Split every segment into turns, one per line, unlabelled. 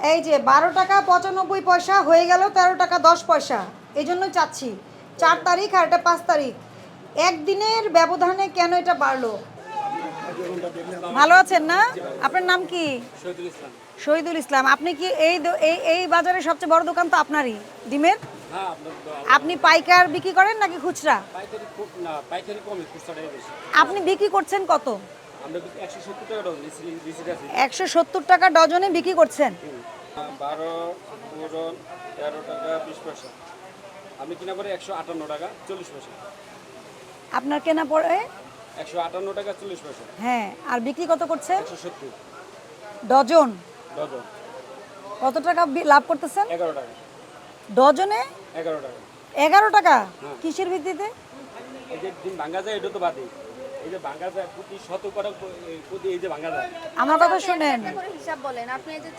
এই যে বারো টাকা পঁচানব্বই পয়সা হয়ে গেল তেরো টাকা দশ পয়সা। এই জন্য চাচ্ছি। চার তারিখ আর এটা পাঁচ তারিখ। একদিনের ব্যবধানে কেন এটা বাড়লো? ভালো আছেন না? আপনার নাম কি?
শহীদুল ইসলাম।
আপনি কি এই এই এই বাজারের সবচেয়ে বড় দোকান তো আপনারই ডিমের?
হ্যাঁ
আপনি পাইকার বিক্রি করেন নাকি খুচরা? আপনি বিক্রি করছেন কত?
একশো সত্তর টাকা ডজন
বিক্রি করছেন?
বারো তেরো টাকা বিশ পয়সা। আমি কিনা পরে একশো আটান্ন টাকা চল্লিশ পয়সা।
আপনার কেনা পড়ে
একশো আটান্ন টাকা চল্লিশ পয়সা।
হ্যাঁ আর বিক্রি কত করছেন
একশো সত্তর।
ডজন?
ডজন।
কত টাকা লাভ করতেছেন?
এগারো টাকা।
ডজনে?
এগারো টাকা।
এগারো টাকা? কিসের ভিত্তিতে?
এই যে ডিম ভাঙা যায় এটা তো বাদে এই যে ভাঙা যায় প্রতি শত কটা প্রতি এই যে ভাঙা যায়।
আমার কথা শুনেন।
হিসাব বলেন আপনি এই যে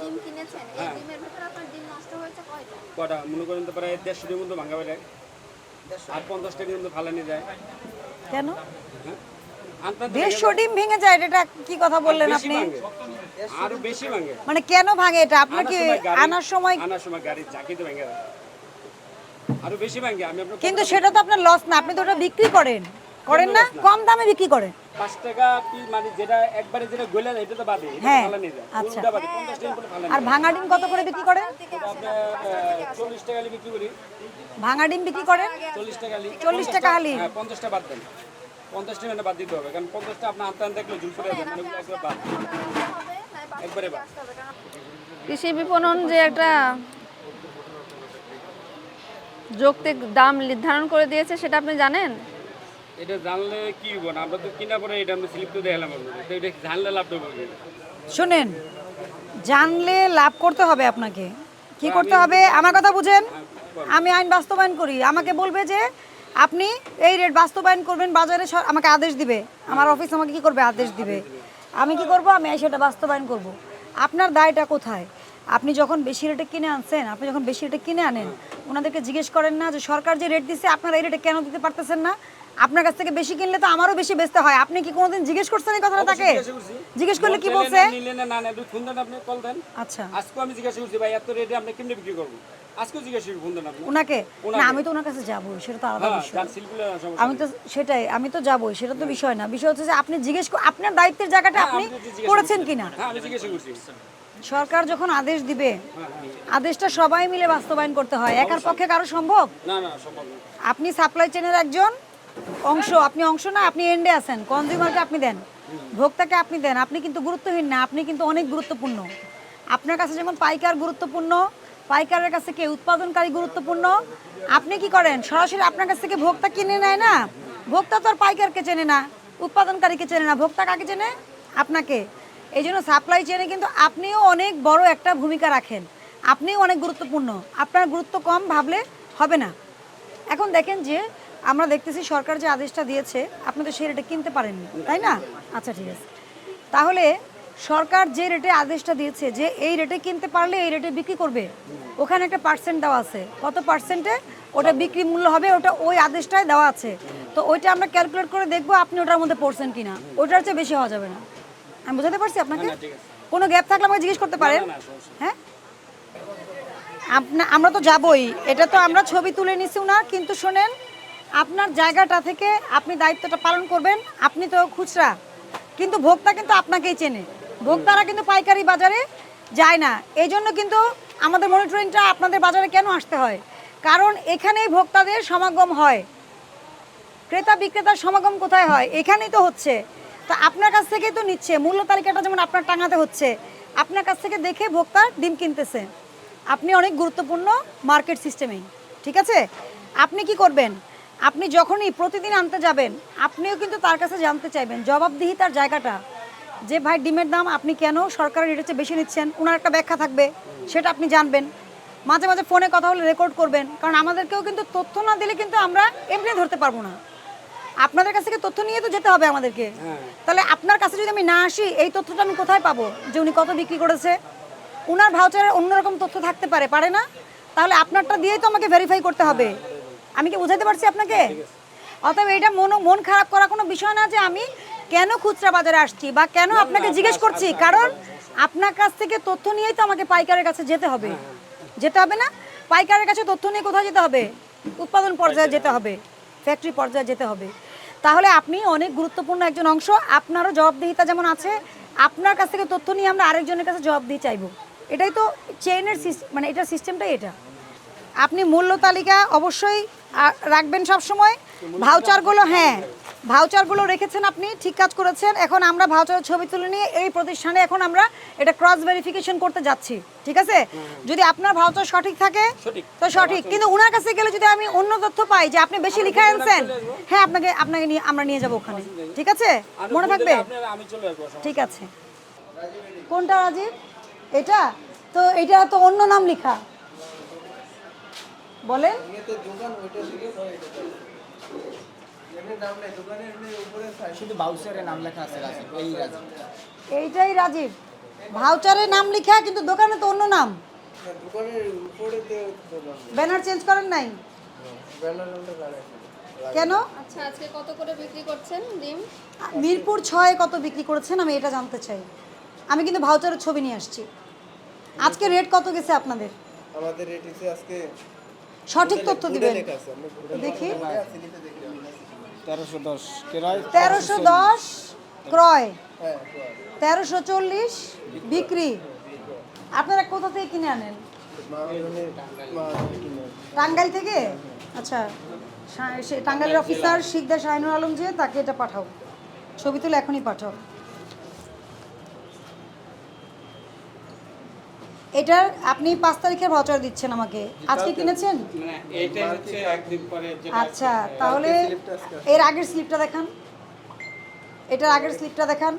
ডিম কিনেছেন এই ডিমের ভিতরে আপনার ডিম নষ্ট হয়েছে কয়টা?
কটা মনে করেন তো প্রায় দেড়শো ডিমের মতো ভাঙা বেড়ে আর পঞ্চাশটা ডিমের মতো ফালানি যায়।
কেন?
হ্যাঁ?
দেড়শো ডিম ভেঙে যায় এটা কি কথা বললেন আপনি?
আরও বেশি ভাঙে।
মানে কেন ভাঙে এটা? আপনার কি আনার সময়
আনার সময় গাড়ি চাকিতে ভেঙে যায়। আরও বেশি ভাঙে। আমি
কিন্তু সেটা তো আপনার লস না আপনি তো ওটা বিক্রি করেন। করেন না? কম দামে বিক্রি করেন।
পাঁচ টাকা মানে যেটা একবারে যেটা গলে যায় এটা তো বাদে এটা
হ্যাঁ,
ফালানি যায়
আচ্ছা।
উল্টা বাদে? পঞ্চাশ টাকা করে
আর ভাঙা ডিম কত করে বিক্রি করেন?
চল্লিশ টাকা হলে বিক্রি করি।
ভাঙা ডিম বিক্রি করেন?
চল্লিশ টাকা হলে
চল্লিশ টাকা হালি।
হ্যাঁ পঞ্চাশটা বাদ দেন। পঞ্চাশ টাকা বাদ দিতে হবে কারণ পঞ্চাশটা আপনার আনতে আনতে একলো জুল করে মানে একবার বাদ। একবারে বাদ।
কৃষি বিপণন যে একটা যৌক্তিক দাম নির্ধারণ করে দিয়েছে সেটা আপনি জানেন?
এটা জানলে কি হব না? আমরা তো কিনা পরে এটা আমরা স্লিপ তো দেখালাম আপনাকে। তো এটা জানলে লাভ দেবো
শুনেন জানলে লাভ করতে হবে আপনাকে। কি করতে হবে? আমার কথা বুঝেন? আমি আইন বাস্তবায়ন করি। আমাকে বলবে যে আপনি এই রেট বাস্তবায়ন করবেন বাজারে আমাকে আদেশ দিবে। আমার অফিস আমাকে কি করবে? আদেশ দিবে। আমি কি করব? আমি সেটা বাস্তবায়ন করব। আপনার দায়টা কোথায়? আপনি যখন বেশি রেটে কিনে আনছেন আপনি যখন বেশি রেটে কিনে আনেন ওনাদেরকে জিজ্ঞেস করেন না যে সরকার যে রেট দিচ্ছে আপনারা এই রেটে কেন দিতে পারতেছেন না? আপনার কাছ থেকে বেশি কিনলে তো আমারও বেশি বেচতে হয়। আপনি কি কোনোদিন জিজ্ঞেস করছেন এই কথাটা তাকে?
জিজ্ঞেস
করলে কি বলছে?
না, নিলে না না একটু ফোন দেন আপনি কল দেন।
আচ্ছা।
আজকে আমি জিজ্ঞাসা করছি ভাই এত রেটে আপনি কেমনে বিক্রি করব? আজকেও জিজ্ঞাসা করি ফোন দেন আপনি?
ওনাকে? না আমি তো ওনার কাছে যাবোই সেটা তো আলাদা
হ্যাঁ
বিষয়। আমি তো সেটাই আমি তো যাবোই সেটা তো বিষয় না। বিষয় হচ্ছে যে আপনি জিজ্ঞেস আপনার দায়িত্বের জায়গাটা আপনি
তো জিজ্ঞাসা
করেছেন কিনা?
হ্যাঁ আমি জিজ্ঞাসা করছি।
সরকার যখন আদেশ দিবে আদেশটা সবাই মিলে বাস্তবায়ন করতে হয়। একার পক্ষে কারও সম্ভব?
না না সম্ভব না।
আপনি সাপ্লাই চেনের একজন অংশ, আপনি অংশ না, আপনি এন্ডে আছেন। কনজিউমারকে আপনি দেন। ভোক্তাকে আপনি দেন। আপনি কিন্তু গুরুত্বহীন না, আপনি কিন্তু অনেক গুরুত্বপূর্ণ। আপনার কাছে যেমন পাইকার গুরুত্বপূর্ণ, পাইকারের কাছে কে? উৎপাদনকারী গুরুত্বপূর্ণ। আপনি কি করেন? সরাসরি আপনার কাছ থেকে ভোক্তা কিনে নেয় না? ভোক্তা তো আর পাইকারকে চেনে না, উৎপাদনকারীকে চেনে না। ভোক্তা কাকে চেনে? আপনাকে। এই জন্য সাপ্লাই চেনে কিন্তু আপনিও অনেক বড় একটা ভূমিকা রাখেন। আপনিও অনেক গুরুত্বপূর্ণ। আপনার গুরুত্ব কম ভাবলে হবে না। এখন দেখেন যে আমরা দেখতেছি সরকার যে আদেশটা দিয়েছে আপনি তো সেই রেটে কিনতে পারেননি তাই না? আচ্ছা ঠিক আছে। তাহলে সরকার যে রেটে আদেশটা দিয়েছে যে এই রেটে কিনতে পারলে এই রেটে বিক্রি করবে ওখানে একটা পার্সেন্ট দেওয়া আছে। কত পার্সেন্টে ওটা বিক্রি মূল্য হবে ওটা ওই আদেশটায় দেওয়া আছে। তো ওইটা আমরা ক্যালকুলেট করে দেখব আপনি ওটার মধ্যে পড়ছেন কিনা। ওটার চেয়ে বেশি হওয়া যাবে না। আমি বোঝাতে পারছি আপনাকে? কোনো গ্যাপ থাকলে আমাকে জিজ্ঞেস করতে পারেন? হ্যাঁ? আপনা আমরা তো যাবই। এটা তো আমরা ছবি তুলে নিছি না কিন্তু শোনেন আপনার জায়গাটা থেকে আপনি দায়িত্বটা পালন করবেন, আপনি তো খুচরা। কিন্তু ভোক্তা কিন্তু আপনাকেই চেনে। ভোক্তারা কিন্তু পাইকারি বাজারে যায় না। এই জন্য কিন্তু আমাদের মনিটরিংটা আপনাদের বাজারে কেন আসতে হয়? কারণ এখানেই ভোক্তাদের সমাগম হয়। ক্রেতা বিক্রেতার সমাগম কোথায় হয়? এখানেই তো হচ্ছে। তো আপনার কাছ থেকেই তো নিচ্ছে। মূল্য তালিকাটা যেমন আপনার টাঙাতে হচ্ছে, আপনার কাছ থেকে দেখে ভোক্তা ডিম কিনতেছে। আপনি অনেক গুরুত্বপূর্ণ মার্কেট সিস্টেমেই ঠিক আছে? আপনি কি করবেন? আপনি যখনই প্রতিদিন আনতে যাবেন আপনিও কিন্তু তার কাছে জানতে চাইবেন জবাবদিহিতার জায়গাটা। যে ভাই ডিমের দাম আপনি কেন সরকারের রেটের চেয়ে বেশি নিচ্ছেন? ওনার একটা ব্যাখ্যা থাকবে সেটা আপনি জানবেন। মাঝে মাঝে ফোনে কথা হলে রেকর্ড করবেন কারণ আমাদেরকেও কিন্তু তথ্য না দিলে কিন্তু আমরা এমনি ধরতে পারব না। আপনাদের কাছ থেকে তথ্য নিয়ে তো যেতে হবে আমাদেরকে। তাহলে আপনার কাছে যদি আমি না আসি এই তথ্যটা আমি কোথায় পাবো? যে উনি কত বিক্রি করেছে? উনার ভাউচারে অন্যরকম তথ্য থাকতে পারে পারে না? তাহলে আপনারটা দিয়েই তো আমাকে ভেরিফাই করতে হবে। আমি কি বুঝাতে পারছি আপনাকে? অতএব এটা মন মন খারাপ করা কোনো বিষয় না যে আমি কেন খুচরা বাজারে আসছি বা কেন আপনাকে জিজ্ঞেস করছি। কারণ আপনার কাছ থেকে তথ্য নিয়েই তো আমাকে পাইকারের কাছে যেতে হবে। যেতে হবে না? পাইকারের কাছে তথ্য নিয়ে কোথায় যেতে হবে? উৎপাদন পর্যায়ে যেতে হবে। ফ্যাক্টরি পর্যায়ে যেতে হবে। তাহলে আপনি অনেক গুরুত্বপূর্ণ একজন অংশ। আপনারও জবাবদিহিতা যেমন আছে আপনার কাছ থেকে তথ্য নিয়ে আমরা আরেকজনের কাছে জবাব জবাবদিহি চাইব। এটাই তো চেইনের মানে এটার সিস্টেমটাই এটা। আপনি মূল্য তালিকা অবশ্যই রাখবেন সব সময় ভাউচারগুলো হ্যাঁ ভাউচারগুলো রেখেছেন আপনি ঠিক কাজ করেছেন। এখন আমরা ভাউচারের ছবি তুলে নিয়ে এই প্রতিষ্ঠানে এখন আমরা এটা ক্রস ভেরিফিকেশন করতে যাচ্ছি ঠিক আছে? যদি আপনার ভাউচার সঠিক থাকে তো সঠিক। কিন্তু ওনার কাছে গেলে যদি আমি অন্য তথ্য পাই যে আপনি বেশি লিখে আনছেন হ্যাঁ আপনাকে আপনাকে নিয়ে আমরা নিয়ে যাব ওখানে ঠিক আছে? মনে থাকবে? ঠিক আছে। কোনটা রাজীব? এটা? তো এটা তো অন্য নাম লেখা। বলেন।
শুধু বাউসারের নাম লেখা আছে রাজীব এই রাজীব।
এইটাই রাজীব। ভাউচারে নাম লেখা কিন্তু দোকানে তো অন্য নাম। ব্যানার চেঞ্জ করেন নাই? কেন?
আচ্ছা আজকে কত করে বিক্রি করছেন ডিম?
মিরপুর ছয় কত বিক্রি করেছেন আমি এটা জানতে চাই। আমি কিন্তু ভাউচারের ছবি নিয়ে আসছি। আজকে রেট কত গেছে আপনাদের?
আমাদের রেট হচ্ছে আজকে
সঠিক তথ্য দিবেন। দেখি।
তেরোশো দশ কেরায়
তেরোশো দশ ক্রয়।
হ্যাঁ
তেরোশো চল্লিশ বিক্রি। আপনারা কোথা থেকে কিনে আনেন? টাঙ্গাইল থেকে? আচ্ছা সে টাঙ্গাইলের অফিসার শিকদার শাহিনুর আলম যে তাকে এটা পাঠাও। ছবি তুলে এখনই পাঠাও। এটার আপনি পাঁচ তারিখের ভাউচার দিচ্ছেন আমাকে। আজকে কিনেছেন?
মানে এইটাই হচ্ছে একদিন পরে যেটা
আচ্ছা তাহলে এর আগের স্লিপটা দেখান। এটার আগের স্লিপটা দেখান।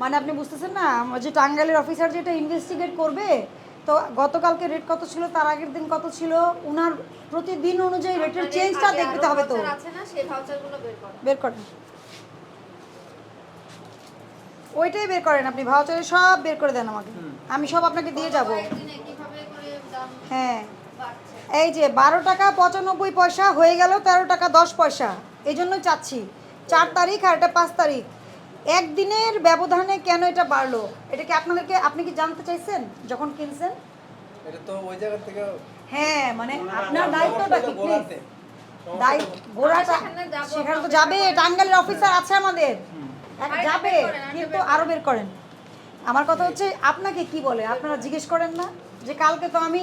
মানে আপনি বুঝতেছেন না যে টাঙ্গাইলের অফিসার যেটা ইনভেস্টিগেট করবে তো গতকালকে রেট কত ছিল তার আগের দিন কত ছিল উনার প্রতিদিন অনুযায়ী রেটের চেঞ্জটা দেখতে হবে তো।
voucher আছে না সেই ভাউচারগুলো বের করো
বের করেন। ওইটাই বের করেন আপনি ভাউচারে সব বের করে দেন আমাকে। আমি সব আপনাকে দিয়ে যাব।
কয়েকদিনে কীভাবে করে দাম
হ্যাঁ। এই যে বারো টাকা পঁচানব্বই পয়সা হয়ে গেল তেরো টাকা দশ পয়সা। এই জন্যই চাচ্ছি। চার তারিখ আর এটা পাঁচ তারিখ। একদিনের ব্যবধানে কেন এটা বাড়লো? এটা কি আপনাদেরকে আপনি কি জানতে চাইছেন যখন কিনছেন?
এটা তো ওই জায়গা থেকে
হ্যাঁ মানে আপনার দায়িত্বটা কি প্লিজ দায়িত্ব গোড়াটা
সেখানে
তো যাবে টাঙ্গাইলের অফিসার আছে আমাদের। যাবে কিন্তু
বের
আরও বের করেন। আমার কথা হচ্ছে আপনাকে কি বলে? আপনারা জিজ্ঞেস করেন না যে কালকে তো আমি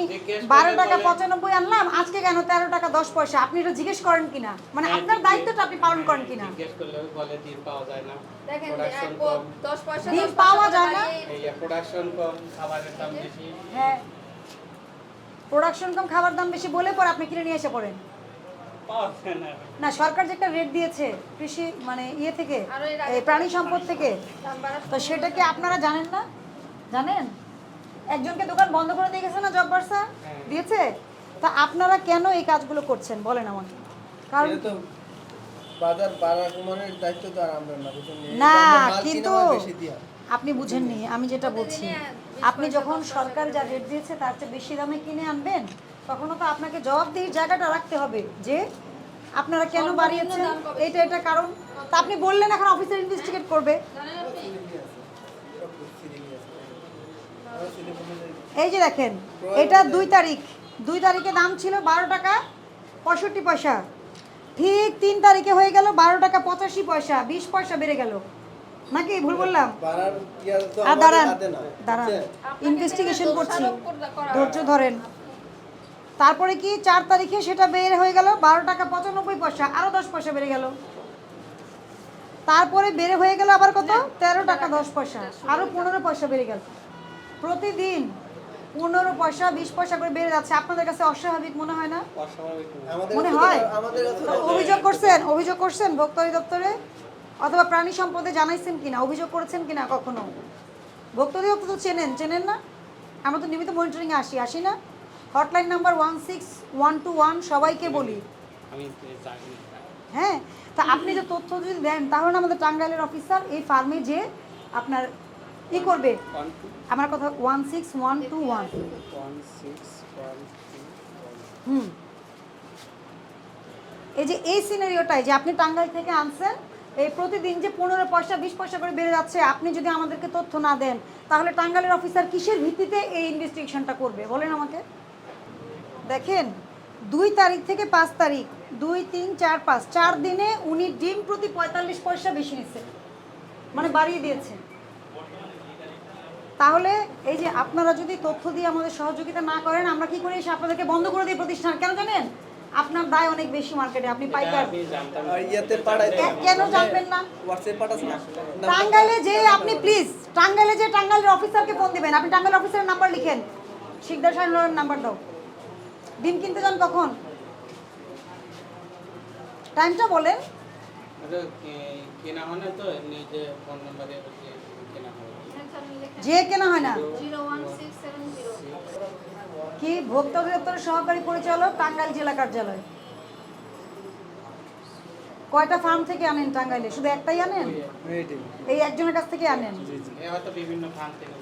বারো টাকা পঁচানব্বই আনলাম আজকে কেন তেরো টাকা দশ পয়সা? আপনি এটা জিজ্ঞেস করেন কিনা? মানে
হ্যাঁ,
আপনার দায়িত্বটা আপনি পালন করেন কিনা?
জিজ্ঞেস করলে বলে ডিম পাওয়া যায় না।
হ্যাঁ। প্রোডাকশন কম খাবার দাম বেশি বলে পরে আপনি কিনে নিয়ে এসে পড়েন।
না।
সরকার যে একটা রেট দিয়েছে কৃষি মানে ইয়ে থেকে প্রাণী সম্পদ থেকে তো সেটা কি আপনারা জানেন না? জানেন? একজনকে দোকান বন্ধ করে দিয়ে গেছে না জব বার্সা দিয়েছে? তা আপনারা কেন এই কাজগুলো করছেন? বলেন আমাকে। কারণ
বাজার বাড়া কমানোর দায়িত্ব তো আর আমরা না বুঝুন
না কিন্তু
হয়
আপনি বুঝেননি আমি যেটা বলছি। আপনি যখন সরকার যা রেট দিয়েছে তার চেয়ে বেশি দামে কিনে আনবেন? তখনও তো আপনাকে জবাবদিহির জায়গাটা রাখতে হবে যে আপনারা কেন বাড়িয়েছেন এটা এটা কারণ। তা আপনি বললেন এখন অফিসার ইনভেস্টিগেট করবে। এই যে দেখেন এটা দুই তারিখ। দুই তারিখে দাম ছিল বারো টাকা পঁয়ষট্টি পয়সা। ঠিক তিন তারিখে হয়ে গেল বারো টাকা পঁচাশি পয়সা বিশ পয়সা বেড়ে গেল। নাকি ভুল বললাম? আর দাঁড়ান দাঁড়ান। ইনভেস্টিগেশন করছি
দোষারোপ করা- করা
ধৈর্য ধরেন। তারপরে কি চার তারিখে সেটা বের হয়ে গেল? বারো টাকা পঁচানব্বই পয়সা আরও দশ পয়সা বেড়ে গেল। তারপরে বেড়ে হয়ে গেল আবার কত? তেরো টাকা দশ পয়সা আরও পনেরো পয়সা বেড়ে গেল। প্রতিদিন পনেরো পয়সা বিশ পয়সা করে বেড়ে যাচ্ছে। আপনাদের কাছে অস্বাভাবিক মনে হয় না?
অস্বাভাবিক না।
আমাদের
মনে হয়? অভিযোগ করছেন? অভিযোগ করছেন ভোক্তা অধিদপ্তরে? অথবা প্রাণী সম্পদে জানাইছেন কিনা? অভিযোগ করেছেন কিনা কখনো? ভোক্তা অধিদপ্তর তো চেনেন। চেনেন না? আমরা তো নিয়মিত মনিটরিং আসি। আসি না? Hotline number one six one two one সবাইকে বলি। হ্যাঁ তা আপনি যে তথ্য যদি দেন তাহলে আমাদের টাঙ্গাইলের অফিসার এই ফার্মে যে আপনার ই করবে। আমার কথা one six one two one হুম। এই যে এই সিনারিওটাই যে আপনি টাঙ্গাইল থেকে আনছেন এই প্রতিদিন যে পনেরো পয়সা বিশ পয়সা করে বেড়ে যাচ্ছে আপনি যদি আমাদেরকে তথ্য না দেন তাহলে টাঙ্গালের অফিসার কিসের ভিত্তিতে এই ইনভেস্টিগেশনটা করবে? বলেন আমাকে। দেখেন দুই তারিখ থেকে পাঁচ তারিখ দুই তিন চার পাঁচ চার দিনে উনি ডিম প্রতি পঁয়তাল্লিশ পয়সা বেশি নিচ্ছে। মানে বাড়িয়ে দিয়েছে। তাহলে এই যে আপনারা যদি তথ্য দিয়ে আমাদের সহযোগিতা না করেন আমরা কি করি এসে আপনাদেরকে বন্ধ করে দিই প্রতিষ্ঠান? কেন জানেন? আপনার দায় অনেক বেশি মার্কেটে আপনি পাইকার। কেন জানবেন না?
না।
টাঙ্গাইলে যে আপনি প্লিজ টাঙ্গাইলে যে টাঙ্গাইলের অফিসারকে ফোন দিবেন আপনি টাঙ্গাইল অফিসারের নাম্বার লিখেন। শিকদার সাহেবের নাম্বার দাও। ডিম কিনতে যান কখন? টাইমটা বলেন।
যে কেনা হয়?
না। কি ভোক্তা অধিদপ্তরের সহকারী পরিচালক? টাঙ্গাইল জেলা কার্যালয়। কয়টা ফার্ম থেকে আনেন টাঙ্গাইলে? শুধু একটাই আনেন? এই একজনের কাছ থেকে আনেন?
বিভিন্ন ফার্ম থেকে